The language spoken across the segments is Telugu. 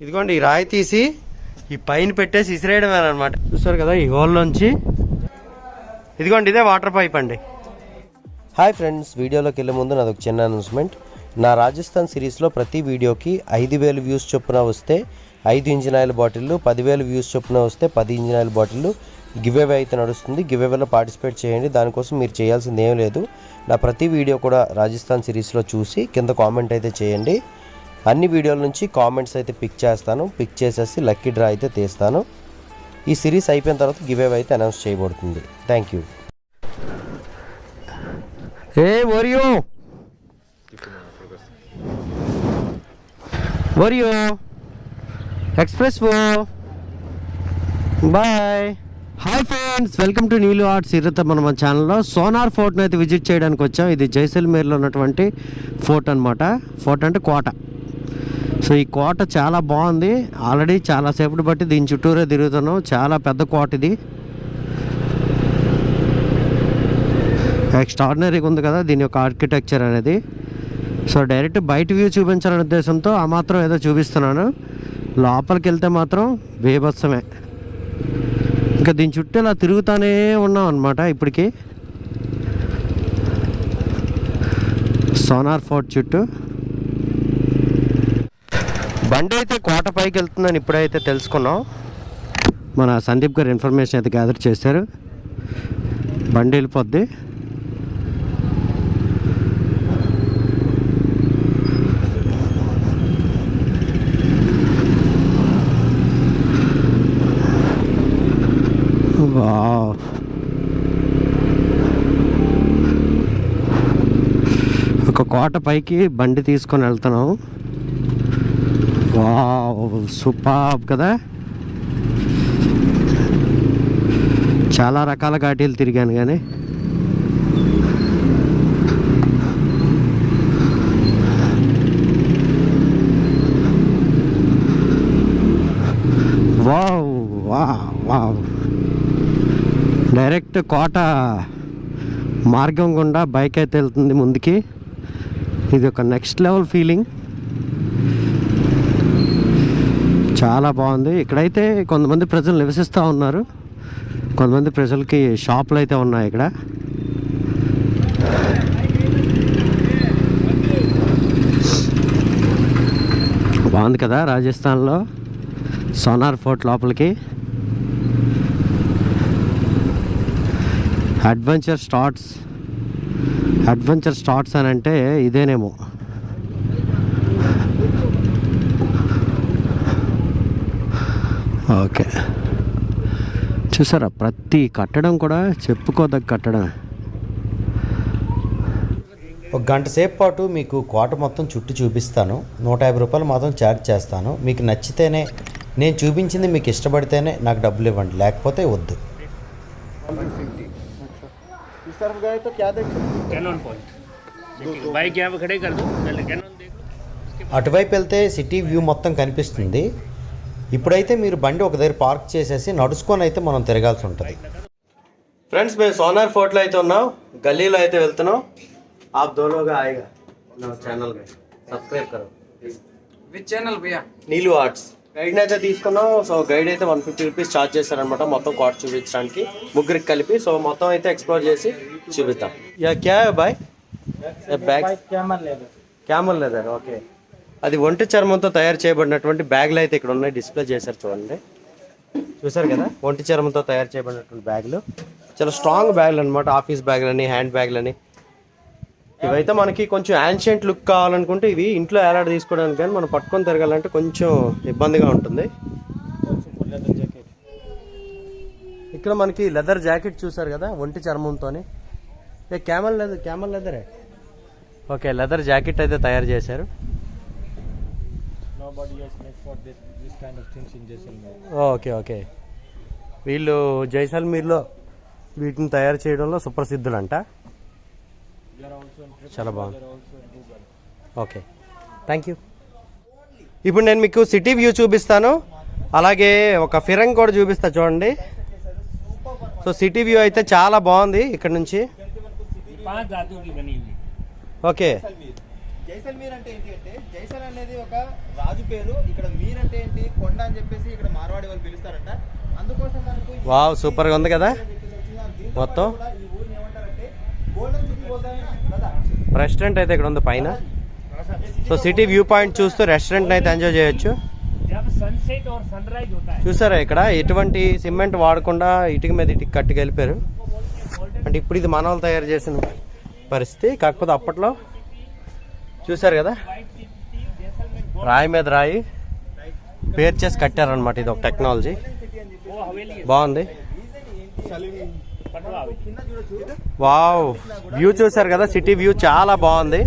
ఇదిగోండి ఈ రాయి తీసి ఈ పైన పెట్టేసి ఇసిరేయడమేనమాట చూస్తారు కదా ఈ హోల్ నుంచి. ఇదిగోండి ఇదే వాటర్ పైప్ అండి. హాయ్ ఫ్రెండ్స్ వీడియోలోకి వెళ్ళే ముందు నాదొక చిన్న అనౌన్స్మెంట్ నా రాజస్థాన్ సిరీస్లో ప్రతి వీడియోకి ఐదు వేలు వ్యూస్ చొప్పున వస్తే ఐదు ఇంజిన్ ఆయిల్ బాటిళ్ళు పదివేలు వ్యూస్ చొప్పున వస్తే పది ఇంజిన్ ఆయిల్ బాటిళ్ళు గివ్ అవే అయితే నడుస్తుంది. గివ్ అవేలో పార్టిసిపేట్ చేయండి. దానికోసం మీరు చేయాల్సింది ఏం లేదు. నా ప్రతి వీడియో కూడా రాజస్థాన్ సిరీస్లో చూసి కింద కామెంట్ అయితే చేయండి. అన్ని వీడియోల నుంచి కామెంట్స్ అయితే పిక్ చేస్తాను. పిక్ చేసేసి లక్కీ డ్రా అయితే తీస్తాను. ఈ సిరీస్ అయిపోయిన తర్వాత గివ్ అవే అయితే అనౌన్స్ చేయబడుతుంది. Thank you. ఏ వరియో? వరియో? ఎక్స్ప్రెస్ వో bye. Hi friends welcome to Neelu arts ఇరత మన మన ఛానల్లో సోనార్ ఫోర్ట్ని అయితే విజిట్ చేయడానికి వచ్చాం. ఇది జైసల్మేర్లో ఉన్నటువంటి ఫోర్ట్ అనమాట ఫోర్ట్ అంటే కోట. సో ఈ కోట చాలా బాగుంది. ఆల్రెడీ చాలాసేపటి బట్టి దీని చుట్టూరే తిరుగుతున్నాం. చాలా పెద్ద కోట ఇది. ఎక్స్ట్రాడినరీగా ఉంది కదా దీని యొక్క ఆర్కిటెక్చర్ అనేది. సో డైరెక్ట్ బయట వ్యూ చూపించాలనే ఉద్దేశంతో ఆ మాత్రం ఏదో చూపిస్తున్నాను. లోపలికి వెళ్తే మాత్రం బీభత్సమే. ఇంకా దీని చుట్టూ ఇలా తిరుగుతానే ఉన్నాం అనమాట ఇప్పటికి. సోనార్ ఫోర్ట్ చుట్టూ. బండి అయితే కోట పైకి వెళ్తుందని ఇప్పుడైతే తెలుసుకున్నాం. మన సందీప్ గారు ఇన్ఫర్మేషన్ అయితే గ్యాదర్ చేశారు. బండి వెళ్ళిపోద్ది వావ్. కోట పైకి బండి తీసుకొని వెళ్తున్నాం. వావ్ సూపర్ కదా. చాలా రకాల ఘాటీలు తిరిగాను కానీ వావ్ వావ్ వావ్. డైరెక్ట్ కోట మార్గం గుండా బైక్ అయితే వెళ్తుంది ముందుకి. ఇది ఒక నెక్స్ట్ లెవెల్ ఫీలింగ్ చాలా బాగుంది. ఇక్కడైతే కొంతమంది ప్రజలు నివసిస్తూ ఉన్నారు. కొంతమంది ప్రజలకి షాపులు అయితే ఉన్నాయి ఇక్కడ. బాగుంది కదా రాజస్థాన్లో. సోనార్ ఫోర్ట్ లోపలికి. అడ్వెంచర్ స్టార్ట్స్ అడ్వెంచర్ స్టార్ట్స్ అని అంటే ఇదేనేమో. ఓకే. చూసారా ప్రతి కట్టడం కూడా చెప్పుకోదగ్గ కట్టడం ఒక గంట సేపు పాటు మీకు కోట మొత్తం చుట్టూ చూపిస్తాను. నూట యాభై రూపాయలు మాత్రం ఛార్జ్ చేస్తాను. మీకు నచ్చితేనే నేను చూపించింది మీకు ఇష్టపడితేనే నాకు డబ్బులు ఇవ్వండి. లేకపోతే వద్దు. कैनन पॉइंट देखिए बाइक यहाँ पे खड़े कर दो पहले कैनन देख लो అటువైపు వెళ్తే సిటీ వ్యూ మొత్తం కనిపిస్తుంది ఇప్పుడైతే మీరు బండి ఒక దగ్గర పార్క్ చేసేసి నడుచుకొని అయితే మనం తిరగాల్సి ఉంటుంది ఫ్రెండ్స్ మేము సోనార్ ఫోర్ట్లో అయితే ఉన్నాం గల్లీలో అయితే వెళ్తున్నాం आप दोनों का आएगा ना चैनल में सब्सक्राइब करो विच चैनल भैया నీలు ఆర్ట్స్ గైడ్ అయితే తీసుకున్నాం. సో గైడ్ అయితే వన్ ఫిఫ్టీ రూపీస్ ఛార్జ్ చేశారనమాట. మొత్తం కోట చూపించడానికి. ముగ్గురికి కలిపి. సో మొత్తం అయితే ఎక్స్ప్లోర్ చేసి చూపిస్తాం యా క్యా బాయ్ బ్యాగ్ క్యామల్ లెదర్ ఓకే అది ఒంటి చర్మంతో తయారు చేయబడినటువంటి బ్యాగులు అయితే ఇక్కడ ఉన్నాయి. డిస్ప్లే చేశారు చూడండి. చూసారు కదా? ఒంటి చర్మంతో తయారు చేయబడినటువంటి బ్యాగులు. చాలా స్ట్రాంగ్ బ్యాగులు అనమాట ఆఫీస్ బ్యాగులని హ్యాండ్ బ్యాగులని. ఇవైతే మనకి కొంచెం యాన్షియంట్ లుక్ కావాలనుకుంటే ఇవి ఇంట్లో ఏలాడ తీసుకోవడానికి కానీ మనం పట్టుకొని తిరగాలంటే కొంచెం ఇబ్బందిగా ఉంటుంది. ఇక్కడ మనకి లెదర్ జాకెట్ చూసారు కదా ఒంటి చర్మంతోని. ఏ క్యామల్ లెదర్ క్యామల్ లెదరే ఓకే లెదర్ జాకెట్ అయితే తయారు చేశారు. Okay okay. వీళ్ళు జైసల్మీర్లో వీటిని తయారు చేయడంలో సుప్రసిద్ధులంట. చాలా బాగుంది. ఓకే థ్యాంక్ యూ ఇప్పుడు నేను మీకు సిటీ వ్యూ చూపిస్తాను. అలాగే ఒక ఫిరంగ్ కూడా చూపిస్తా చూడండి. సో సిటీ వ్యూ అయితే చాలా బాగుంది ఇక్కడ నుంచి. ఓకే జైసల్మీర్ అంటే ఏంటి అంటే జైసల్ అనేది ఒక రాజు పేరు. ఇక్కడ మీర్ అంటే ఏంటి కొండ అని చెప్పేసి ఇక్కడ మార్వాడి వాళ్ళు పిలుస్తారంట. అందుకోసం వావ్ సూపర్గా ఉంది కదా? మొత్తం? రెస్టారెంట్ అయితే ఇక్కడ ఉంది పైన. సో సిటీ వ్యూ పాయింట్ చూస్తూ రెస్టారెంట్ అయితే ఎంజాయ్ చేయొచ్చు. చూసారా ఇక్కడ? ఎటువంటి సిమెంట్ వాడకుండా ఇటుక మీద ఇటు కట్టుకెళ్ళిపోయారు. అంటే ఇప్పుడు ఇది మనవాళ్ళు తయారు చేసిన పరిస్థితి. కాకపోతే అప్పట్లో చూసారు కదా? రాయి మీద రాయి పేర్చేసి కట్టారనమాట ఇది ఒక టెక్నాలజీ బాగుంది. వావ్ వ్యూ చూసారు కదా సిటీ వ్యూ చాలా బాగుంది.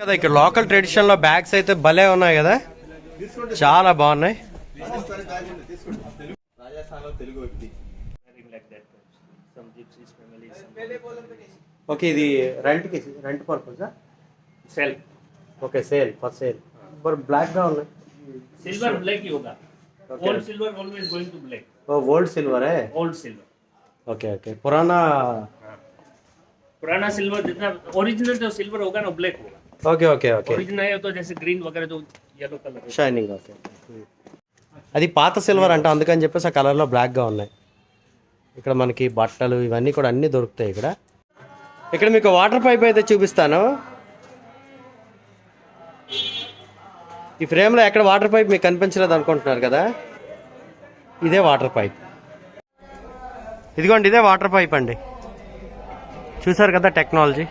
కదా ఇక్కడ లోకల్ ట్రెడిషన్లో బ్యాగ్స్ అయితే భలే ఉన్నాయి కదా. చాలా బాగున్నాయి. ఓకే ఇది రెంట్కి rent purpose sale okay sale first sale మరి బ్లాక్ గా ఉన్నాయి सिल्वर ब्लैक ही होगा Okay. Old silver always going to black old సిల్వరే old silver okay okay Purana पुराना सिल्वर जितना ओरिजिनल जो सिल्वर होगा ना ब्लैक होगा ఓకే ఓకే ఓకే ओरिजिनल है तो जैसे ग्रीन वगैरह जो येलो कलर है షైనింగ్ ఓకే అది పాత సిల్వర్ అంట అందుకని చెప్పేసి ఆ కలర్లో బ్లాక్గా ఉన్నాయి ఇక్కడ మనకి బట్టలు ఇవన్నీ కూడా అన్నీ దొరుకుతాయి ఇక్కడ ఇక్కడ మీకు వాటర్ పైప్ అయితే చూపిస్తాను ఈ ఫ్రేమ్లో ఎక్కడ వాటర్ పైప్ మీకు కనిపించలేదు అనుకుంటున్నారు కదా? ఇదే వాటర్ పైప్. ఇదిగోండి ఇదే వాటర్ పైప్ అండి. చూసారు కదా టెక్నాలజీ?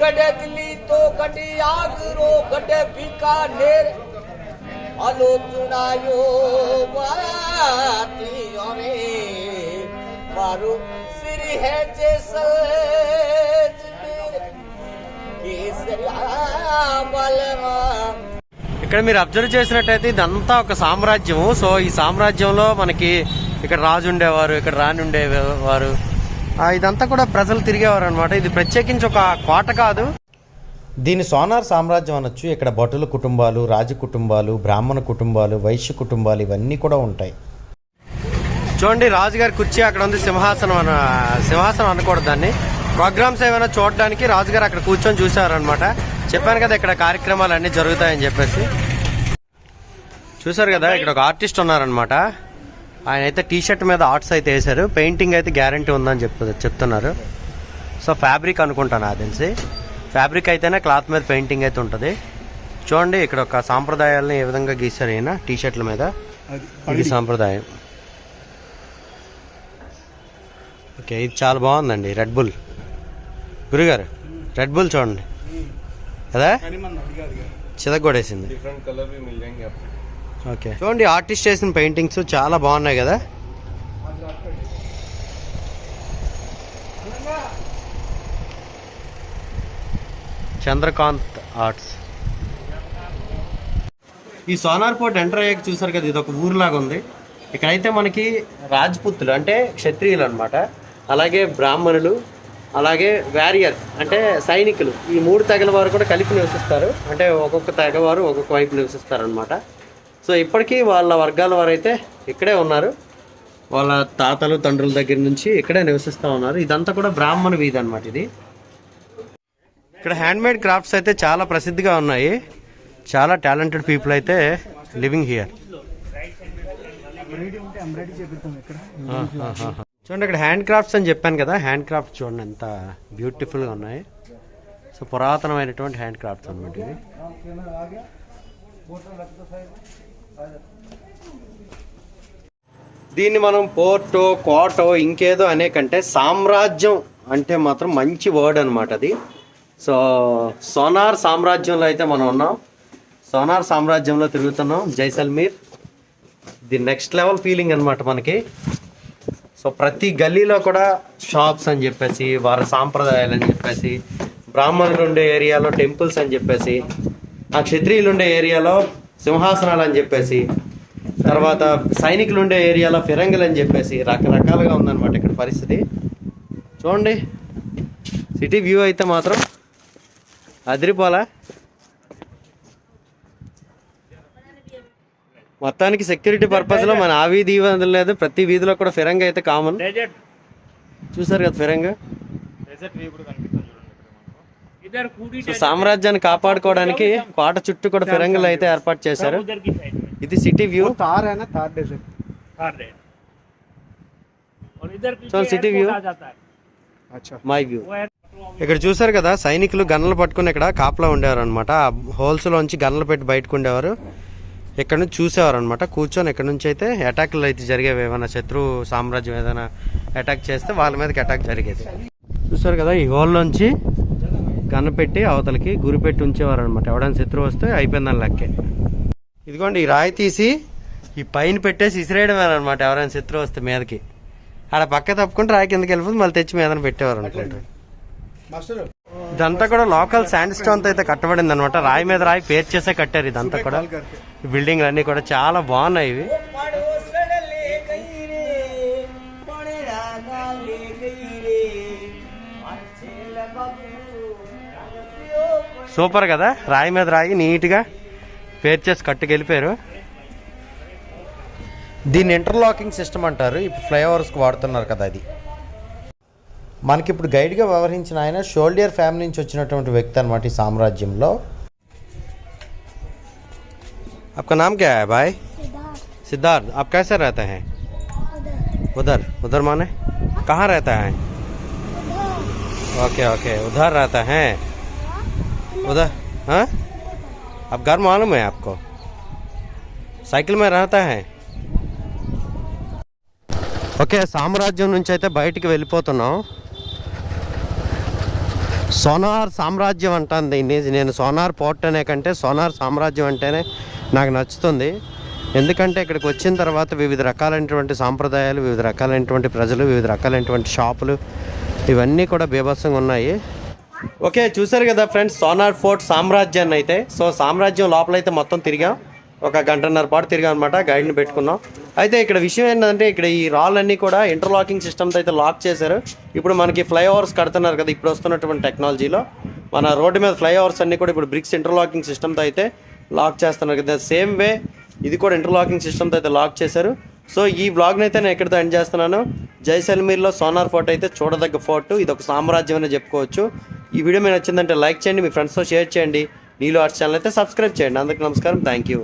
गॾे दिल्ली तो गॾे आगरो गॾे আলোচনায় বাতি অরে পারু শ্রী হেজে ఇక్కడ మీరు అబ్జర్వ్ చేసినట్టయితే ఇదంతా ఒక సామ్రాజ్యము. సో ఈ సామ్రాజ్యంలో మనకి ఇక్కడ రాజు ఉండేవారు ఇక్కడ రాణి ఉండేవారు. ఇదంతా కూడా ప్రజలు తిరిగేవారు అనమాట ఇది ప్రత్యేకించి ఒక కోట కాదు. దీని సోనార్ సామ్రాజ్యం అనొచ్చు. ఇక్కడ భటుల కుటుంబాలు రాజ కుటుంబాలు బ్రాహ్మణ కుటుంబాలు వైశ్య కుటుంబాలు ఇవన్నీ కూడా ఉంటాయి. చూడండి రాజుగారి కుర్చీ అక్కడ ఉంది. సింహాసనం అన సింహాసనం అనకూడదు దాన్ని. ప్రోగ్రామ్స్ ఏమైనా చూడడానికి రాజుగారు అక్కడ కూర్చొని చూసారనమాట చెప్పాను కదా ఇక్కడ కార్యక్రమాలు అన్నీ జరుగుతాయని చెప్పేసి. చూసారు కదా ఇక్కడ ఒక ఆర్టిస్ట్ ఉన్నారనమాట ఆయన అయితే టీ షర్ట్ మీద ఆర్ట్స్ అయితే వేశారు. పెయింటింగ్ అయితే గ్యారంటీ ఉందని చెప్తున్నారు. సో ఫ్యాబ్రిక్ అనుకుంటాను అది తెలిసి ఫ్యాబ్రిక్ అయితేనే క్లాత్ మీద పెయింటింగ్ అయితే ఉంటుంది. చూడండి ఇక్కడ ఒక సాంప్రదాయాలను ఏ విధంగా గీశారు ఈయన? టీ షర్ట్ల మీద ఇది సాంప్రదాయం. ఓకే ఇది చాలా బాగుందండి రెడ్ బుల్ గురుగారు రెడ్ బుల్ చూడండి. కదా? చితగొడేసింది ఓకే. చూడండి ఆర్టిస్ట్ చేసిన పెయింటింగ్స్ చాలా బాగున్నాయి కదా? చంద్రకాంత్ ఆర్ట్స్. ఈ సోనార్ పోర్ట్ ఎంటర్ అయ్యాక చూసారు కదా ఇది ఒక ఊరులాగా ఉంది. ఇక్కడైతే మనకి రాజ్పుత్తులు అంటే క్షత్రియులు అనమాట అలాగే బ్రాహ్మణులు అలాగే వ్యారియర్స్ అంటే సైనికులు. ఈ మూడు తెగల వారు కూడా కలిపి నివసిస్తారు. అంటే ఒక్కొక్క తెగవారు ఒక్కొక్క వైపు నివసిస్తారు అనమాట సో ఇప్పటికీ వాళ్ళ వర్గాల వారు అయితే ఇక్కడే ఉన్నారు. వాళ్ళ తాతలు తండ్రుల దగ్గర నుంచి ఇక్కడే నివసిస్తూ ఉన్నారు. ఇదంతా కూడా బ్రాహ్మణ వీధి అనమాట ఇది. ఇక్కడ హ్యాండ్మేడ్ క్రాఫ్ట్స్ అయితే చాలా ప్రసిద్ధిగా ఉన్నాయి. చాలా టాలెంటెడ్ పీపుల్ అయితే లివింగ్ హియర్ చూడండి ఇక్కడ హ్యాండ్ క్రాఫ్ట్స్ అని చెప్పాను కదా. హ్యాండ్ క్రాఫ్ట్స్ చూడండి ఎంత బ్యూటిఫుల్గా ఉన్నాయి. సో పురాతనమైనటువంటి హ్యాండ్ క్రాఫ్ట్స్ అనమాట ఇవి. దీన్ని మనం పోర్టో కోటో ఇంకేదో అనే కంటే సామ్రాజ్యం అంటే మాత్రం మంచి వర్డ్ అనమాట అది. సో సోనార్ సామ్రాజ్యంలో అయితే మనం ఉన్నాం. సోనార్ సామ్రాజ్యంలో తిరుగుతున్నాం. Jaisalmer the next level feeling అనమాట మనకి. సో ప్రతి గల్లీలో కూడా షాప్స్ అని చెప్పేసి వారి సాంప్రదాయాలు అని చెప్పేసి బ్రాహ్మణులు ఉండే ఏరియాలో టెంపుల్స్ అని చెప్పేసి ఆ క్షత్రియులు ఉండే ఏరియాలో సింహాసనాలు అని చెప్పేసి తర్వాత సైనికులు ఉండే ఏరియాలో ఫిరంగులు అని చెప్పేసి రకరకాలుగా ఉందన్నమాట ఇక్కడ పరిస్థితి. చూడండి. సిటీ వ్యూ అయితే మాత్రం అదిరిపోలా? మొత్తానికి సెక్యూరిటీ పర్పస్లో మన ఆ వీధి లేదు. ప్రతి వీధిలో కూడా ఫిరంగా అయితే కామన్ చూసారు కదా ఫిరంగ? సామ్రాజ్యాన్ని కాపాడుకోవడానికి కోట చుట్టూ కూడా ఫిరంగులు అయితే ఏర్పాటు చేశారు. ఇది city view city view my view ఇక్కడ చూసారు కదా సైనికులు గన్నలు పట్టుకుని ఇక్కడ కాపలా ఉండేవారు అనమాట హోల్స్లోంచి గన్నలు పెట్టి బయటకు ఉండేవారు. ఇక్కడ నుంచి చూసేవారు అనమాట కూర్చొని ఇక్కడ నుంచి అయితే అటాక్లు అయితే జరిగేవి. ఏమైనా శత్రు సామ్రాజ్యం ఏదైనా అటాక్ చేస్తే వాళ్ళ మీదకి అటాక్ జరిగేది. చూసారు కదా ఈ హోల్లోంచి గన్న పెట్టి అవతలకి గురి పెట్టి ఉంచేవారు అనమాట ఎవడైనా శత్రువు వస్తే అయిపోయిందని లెక్కే. ఇదిగోండి ఈ రాయి తీసి ఈ పైన పెట్టేసి ఇసిరేయడమే అనమాట ఎవరైనా శత్రువు వస్తే మీదకి. ఆడ పక్క తప్పుకుంటే రాయి కిందకి వెళ్ళిపోతే మళ్ళీ తెచ్చి మీదన పెట్టేవారు అనుకుంటారు ఇదంతా కూడా లోకల్ శాండ్ స్టోన్తో అయితే కట్టబడింది అనమాట రాయి మీద రాయి పేర్ చేసే కట్టారు ఇదంతా కూడా. బిల్డింగ్ అన్ని కూడా చాలా బాగున్నాయి ఇవి. సూపర్ కదా? రాయి మీద రాయి నీట్గా పేర్ చేసి కట్టుకెళ్ళిపోయారు. దీన్ని ఇంటర్లాకింగ్ సిస్టమ్ అంటారు. ఇప్పుడు ఫ్లైఓవర్స్కి వాడుతున్నారు కదా అది. మనకి ఇప్పుడు గైడ్గా వ్యవహరించిన ఆయన షోల్డియర్ ఫ్యామిలీ నుంచి వచ్చినటువంటి వ్యక్తి అనమాట ఈ సామ్రాజ్యంలో आपका नाम क्या है भाई सिद्धार्थ आप कैसे रहते हैं उधर उधर माने कहाँ रहता है ओके ओके उधर रहता है उधर हाँ अब घर मालूम है आपको साइकिल में रहता है ఓకే సామ్రాజ్యం నుంచి అయితే బయటికి వెళ్ళిపోతున్నాం సోనార్ సామ్రాజ్యం అంటాను దీన్ని నేను సోనార్ పోర్ట్ అనే కంటే సోనార్ సామ్రాజ్యం అంటేనే నాకు నచ్చుతుంది. ఎందుకంటే ఇక్కడికి వచ్చిన తర్వాత వివిధ రకాలైనటువంటి సాంప్రదాయాలు వివిధ రకాలైనటువంటి ప్రజలు వివిధ రకాలైనటువంటి షాపులు ఇవన్నీ కూడా బీభత్సంగా ఉన్నాయి. ఓకే చూసారు కదా ఫ్రెండ్స్ సోనార్ ఫోర్ట్ సామ్రాజ్యాన్ని అయితే. సో సామ్రాజ్యం లోపలైతే మొత్తం తిరిగాం. ఒక గంటన్నర పాటు తిరిగా అనమాట గైడ్ని పెట్టుకున్నాం. అయితే ఇక్కడ విషయం ఏంటంటే ఇక్కడ ఈ రాళ్ళన్నీ కూడా ఇంటర్లాకింగ్ సిస్టమ్తో అయితే లాక్ చేశారు. ఇప్పుడు మనకి ఫ్లైఓవర్స్ కడుతున్నారు కదా ఇప్పుడు వస్తున్నటువంటి టెక్నాలజీలో మన రోడ్డు మీద ఫ్లైఓవర్స్ అన్నీ కూడా ఇప్పుడు బ్రిక్స్ ఇంటర్లాకింగ్ సిస్టమ్తో అయితే లాక్ చేస్తున్నారు కదా. సేమ్ వే ఇది కూడా ఇంటర్లాకింగ్ సిస్టమ్తో అయితే లాక్ చేశారు. సో ఈ బ్లాగ్ని అయితే నేను ఎక్కడితో ఎండ్ చేస్తున్నాను. జైసల్మీర్లో సోనార్ ఫోర్ట్ అయితే చూడదగ్గ ఫోర్ట్ ఇది ఒక సామ్రాజ్యం అని చెప్పుకోవచ్చు. ఈ వీడియో మీకు నచ్చిందంటే లైక్ చేయండి మీ ఫ్రెండ్స్తో షేర్ చేయండి. నీలో ఆర్ట్స్ ఛానల్ అయితే సబ్స్క్రైబ్ చేయండి. అందరికీ నమస్కారం. Thank you